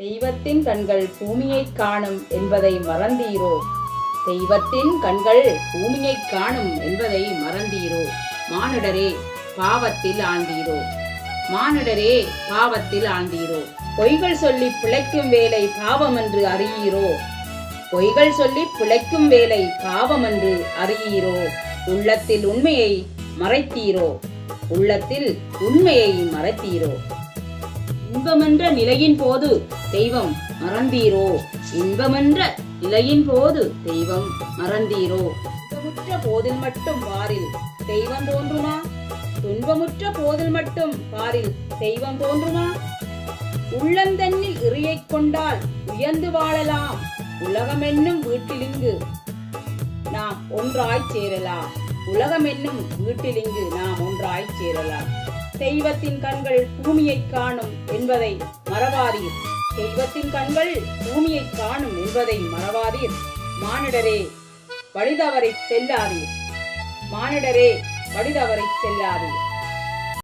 தெய்வத்தின் கண்கள் பூமியை காணும் என்பதை மறந்தீரோ? தெய்வத்தின் கண்கள் பூமியை காணும் என்பதை மறந்தீரோ? மானுடரே பாவத்தில் ஆண்டீரோ மானுடரே பாவத்தில் ஆண்டீரோ பொய்கள் சொல்லி பிழைக்கும் வேலை பாவம் என்று அறியீரோ? பொய்கள் சொல்லி பிழைக்கும் வேலை பாவம் என்று அறியீரோ? உள்ளத்தில் உண்மையை மறைத்தீரோ? உள்ளத்தில் உண்மையை மறைத்தீரோ? இன்பமென்ற நிலையின் போது தெய்வம் மறந்தீரோ? இன்பமென்ற நிலையின் போது தெய்வம் மறந்தீரோ? துன்பமுற்ற போதில் மட்டும் வாரில் தெய்வம் தோன்றுமா? துன்பமுற்ற போதில் மட்டும் வாரில் தெய்வம் தோன்றுமா? உள்ளந்தன்னில் இறையைக் கொண்டால் உயர்ந்து வாழலாம். உலகம் என்னும் வீட்டிலிங்கு நாம் ஒன்றாய் சேரலாம். உலகம் என்னும் வீட்டிலிங்கு நாம் ஒன்றாய் சேரலாம். தெய்வத்தின் கண்கள் பூமியை காணும் என்பதை மறவாதீர். தெய்வத்தின் கண்கள் பூமியை காணும் என்பதை மறவாதீர். மானிடரே வழிதவரை செல்லாதீர். மானிடரே வழிதவரை செல்லாதீர்.